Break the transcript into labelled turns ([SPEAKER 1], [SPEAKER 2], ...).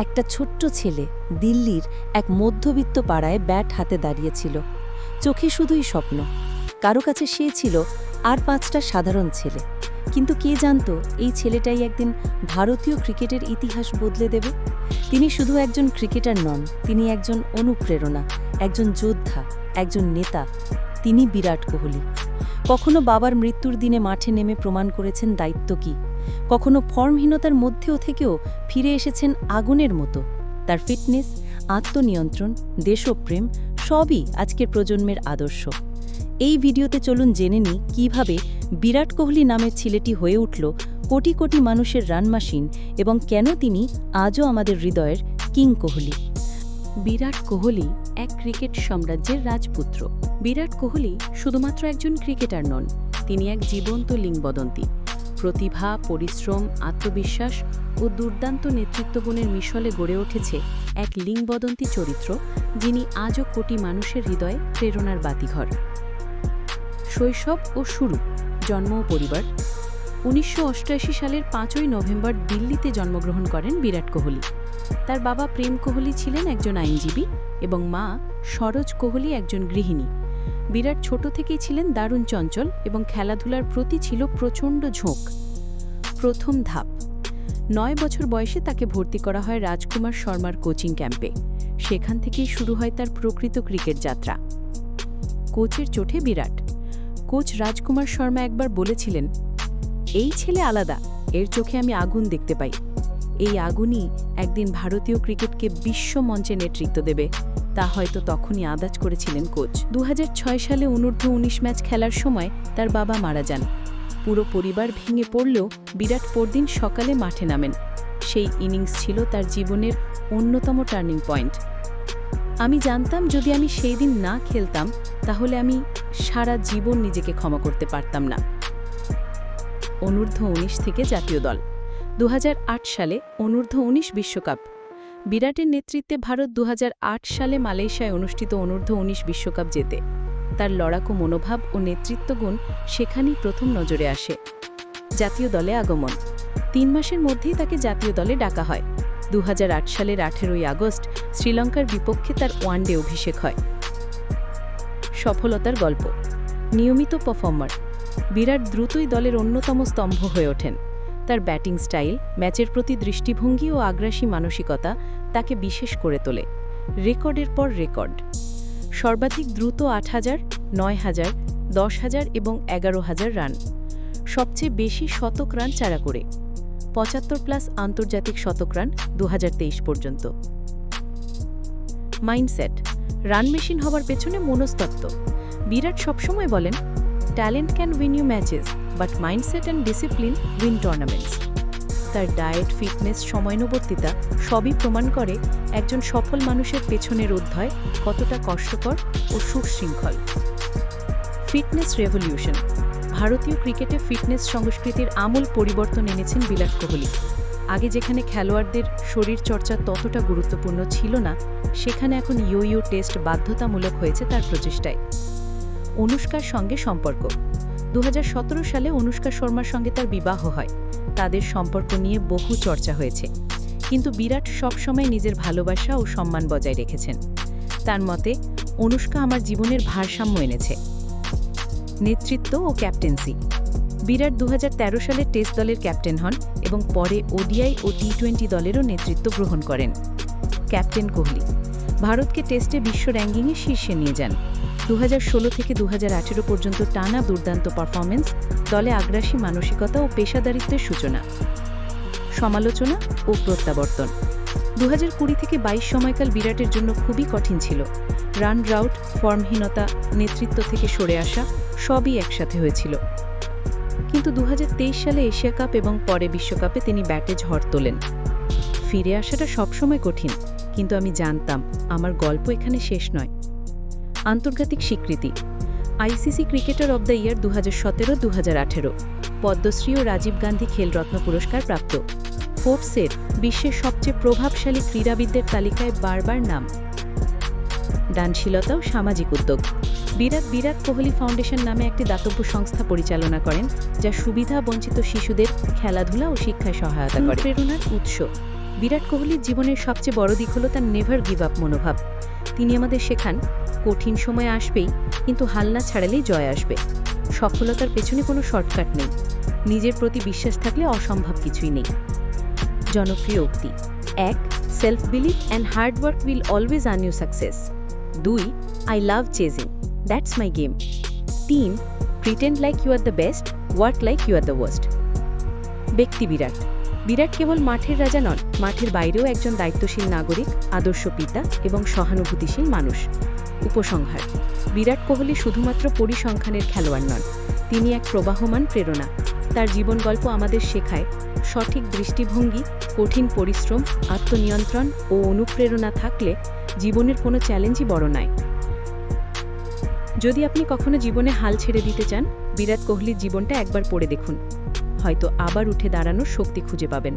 [SPEAKER 1] একটা ছোট্ট ছেলে দিল্লির এক মধ্যবিত্ত পাড়ায় ব্যাট হাতে দাঁড়িয়েছিল। চোখে শুধুই স্বপ্ন। কারও কাছে সে ছিল আর পাঁচটা সাধারণ ছেলে। কিন্তু কে জানতো এই ছেলেটাই একদিন ভারতীয় ক্রিকেটের ইতিহাস বদলে দেবে? তিনি শুধু একজন ক্রিকেটার নন, তিনি একজন অনুপ্রেরণা, একজন যোদ্ধা, একজন নেতা, তিনি বিরাট কোহলি। কখনো বাবার মৃত্যুর দিনে মাঠে নেমে প্রমাণ করেছেন দায়িত্ব কী? কখনো ফর্মহীনতার মধ্যেও থেকেও ফিরে এসেছেন আগুনের মতো। তার ফিটনেস, আত্মনিয়ন্ত্রণ, দেশপ্রেম সবই আজকের প্রজন্মের আদর্শ। এই ভিডিওতে চলুন জেনে নিই কীভাবে বিরাট কোহলি নামের ছেলেটি হয়ে উঠল কোটি কোটি মানুষের রান মাসিন এবং কেন তিনি আজও আমাদের হৃদয়ের কিং কোহলি। বিরাট কোহলি এক ক্রিকেট সাম্রাজ্যের রাজপুত্র। বিরাট কোহলি শুধুমাত্র একজন ক্রিকেটার নন, তিনি এক জীবন্ত লিঙ্গবদন্তি প্রতিভা, পরিশ্রম, আত্মবিশ্বাস ও দুর্দান্ত নেতৃত্বগুণের মিশলে গড়ে উঠেছে এক লিঙ্গবদন্তি চরিত্র যিনি আজও কোটি মানুষের হৃদয়ে প্রেরণার বাতিঘর। শৈশব ও শুরু, জন্ম ও পরিবার। উনিশশো অষ্টআশি সালের পাঁচই নভেম্বর দিল্লিতে জন্মগ্রহণ করেন বিরাট কোহলি। তার বাবা প্রেম কোহলি ছিলেন একজন আইনজীবী এবং মা সরোজ কোহলি একজন গৃহিণী। বিরাট ছোট থেকেই ছিলেন দারুণ চঞ্চল এবং খেলাধুলার প্রতি ছিল প্রচণ্ড ঝোঁক। প্রথম ধাপ। নয় বছর বয়সে তাকে ভর্তি করা হয় রাজকুমার শর্মার কোচিং ক্যাম্পে। সেখান থেকেই শুরু হয় তার প্রকৃত ক্রিকেট যাত্রা। কোচের চোটে বিরাট। কোচ রাজকুমার শর্মা একবার বলেছিলেন, এই ছেলে আলাদা, এর চোখে আমি আগুন দেখতে পাই। এই আগুনই একদিন ভারতীয় ক্রিকেটকে বিশ্ব মঞ্চে নেতৃত্ব দেবে। তা হয়তো তখনই আদাজ করেছিলেন কোচ। দু হাজার ছয় সালে অনূর্ধ্ব উনিশ ম্যাচ খেলার সময় তার বাবা মারা যান। পুরো পরিবার ভেঙে পড়লেও বিরাট পরদিন সকালে মাঠে নামেন। সেই ইনিংস ছিল তার জীবনের অন্যতম টার্নিং পয়েন্ট। আমি জানতাম যদি আমি সেই দিন না খেলতাম, তাহলে আমি সারা জীবন নিজেকে ক্ষমা করতে পারতাম না। অনূর্ধ্ব উনিশ থেকে জাতীয় দল। দু হাজার আট সালে অনূর্ধ্ব উনিশ বিশ্বকাপ। বিরাটের নেতৃত্বে ভারত দু হাজার আট সালে মালয়েশিয়ায় অনুষ্ঠিত অনূর্ধ্ব উনিশ বিশ্বকাপ জেতে। তার লড়াকু মনোভাব ও নেতৃত্বগুণ সেখানেই প্রথম নজরে আসে। জাতীয় দলে আগমন। তিন মাসের মধ্যেই তাকে জাতীয় দলে ডাকা হয়। দু হাজার আট সালের আঠেরোই আগস্ট শ্রীলঙ্কার বিপক্ষে তার ওয়ানডে অভিষেক হয়। সফলতার গল্প। নিয়মিত পারফর্মার। বিরাট দ্রুতই দলের অন্যতম স্তম্ভ হয়ে ওঠেন। তার ব্যাটিং স্টাইল, ম্যাচের প্রতি দৃষ্টিভঙ্গি ও আগ্রাসী মানসিকতা তাকে বিশেষ করে তোলে। রেকর্ডের পর রেকর্ড। সর্বাধিক দ্রুত আট হাজার, নয় হাজার, দশ হাজার এবং এগারো হাজার রান। সবচেয়ে বেশি শতক রান চারা করে। পঁচাত্তর প্লাস আন্তর্জাতিক শতক রান দু হাজার তেইশ পর্যন্ত। মাইন্ডসেট। রান মেশিন হবার পেছনে মনস্তত্ত্ব। বিরাট সবসময় বলেন, talent can win you matches. But mindset and discipline win tournaments. তার ডায়েট, ফিটনেস, সময়ানুবর্তিতা সবই প্রমাণ করে একজন সফল মানুষের পেছনের অধ্যায় কতটা কষ্টকর ও সুশৃঙ্খল। Fitness revolution. ভারতীয় ক্রিকেটে ফিটনেস সংস্কৃতির আমূল পরিবর্তন এনেছেন বিরাট কোহলি। আগে যেখানে খেলোয়াড়দের শরীর চর্চা ততটা গুরুত্বপূর্ণ ছিল না, সেখানে এখন ইউ টেস্ট বাধ্যতামূলক হয়েছে তার প্রচেষ্টায়। অনুষ্কার সঙ্গে সম্পর্ক। দু হাজার সতেরো সালে অনুষ্কা শর্মার সঙ্গে তার বিবাহ হয়। তাদের সম্পর্ক নিয়ে বহু চর্চা হয়েছে। কিন্তু বিরাট সবসময় নিজের ভালোবাসা ও সম্মান বজায় রেখেছেন। তার মতে, অনুষ্কা আমার জীবনের ভারসাম্য এনেছে। নেতৃত্ব ও ক্যাপ্টেন্সি। বিরাট দু হাজার তেরো সালে টেস্ট দলের ক্যাপ্টেন হন এবং পরে ওডিআই ও টি টোয়েন্টি দলেরও নেতৃত্ব গ্রহণ করেন। ক্যাপ্টেন কোহলি। ভারতকে টেস্টে বিশ্ব র্যাঙ্কিংয়ে শীর্ষে নিয়ে যান। দু হাজার ষোলো থেকে দু হাজার আঠেরো পর্যন্ত টানা দুর্দান্ত পারফরমেন্স দলে আগ্রাসী মানসিকতা ও পেশাদারিত্বের সূচনা, সমালোচনা ও প্রত্যাবর্তন। দু কুড়ি থেকে বাইশ সময়কাল বিরাটের জন্য খুবই কঠিন ছিল। রান রাউট, ফর্মহীনতা, নেতৃত্ব থেকে সরে আসা সবই একসাথে হয়েছিল। কিন্তু দু হাজার তেইশ সালে এশিয়া কাপ এবং পরে বিশ্বকাপে তিনি ব্যাটে ঝড় তোলেন। ফিরে আসাটা সবসময় কঠিন, কিন্তু আমি জানতাম, আমার গল্প এখানে শেষ নয়। আন্তর্জাতিক স্বীকৃতি। ICC cricketer of the year দু হাজার সতেরো দু হাজার আঠেরো। পদ্মশ্রী ও রাজীব গান্ধী খেলরত্ন পুরস্কার প্রাপ্ত। ফোর্বসের বিশ্বের সবচেয়ে প্রভাবশালী ক্রীড়াবিদদের তালিকায় বারবার নাম। দানশীলতা ও সামাজিক উদ্যোগ। বিরাট বিরাট কোহলি ফাউন্ডেশন নামে একটি দাতব্য সংস্থা পরিচালনা করেন, যা সুবিধা বঞ্চিত শিশুদের খেলাধুলা ও শিক্ষায় সহায়তা করে। প্রেরণার উৎস।
[SPEAKER 2] বিরাট কোহলির জীবনের সবচেয়ে বড় দিক হলো তার নেভার গিভ আপ মনোভাব। তিনি আমাদের শেখান কঠিন সময় আসবেই, কিন্তু হাল না ছাড়ালেই জয় আসবে। সফলতার পেছনে কোনো শর্টকাট নেই। নিজের প্রতি বিশ্বাস থাকলে অসম্ভব কিছুই নেই। জনপ্রিয় উক্তি। এক self believe and hard work will always earn you success দুই I love chasing that's my game তিন pretend like you are the best work like you are the worst ব্যক্তি বিরাট। বিরাট কেবল মাঠের রাজা নন, মাঠের বাইরেও একজন দায়িত্বশীল নাগরিক, আদর্শ পিতা এবং সহানুভূতিশীল মানুষ। উপসংহার। বিরাট কোহলি শুধুমাত্র পরিসংখ্যানের খেলোয়াড় নন, তিনি এক প্রবাহমান প্রেরণা। তার জীবন গল্প আমাদের শেখায় সঠিক দৃষ্টিভঙ্গি, কঠিন পরিশ্রম, আত্মনিয়ন্ত্রণ ও অনুপ্রেরণা থাকলে জীবনের কোনো চ্যালেঞ্জই বড় নয়। যদি আপনি কখনো জীবনে হাল ছেড়ে দিতে চান, বিরাট কোহলির জীবনটা একবার পড়ে দেখুন। হয়তো আবার উঠে দাঁড়ানোর শক্তি খুঁজে পাবেন।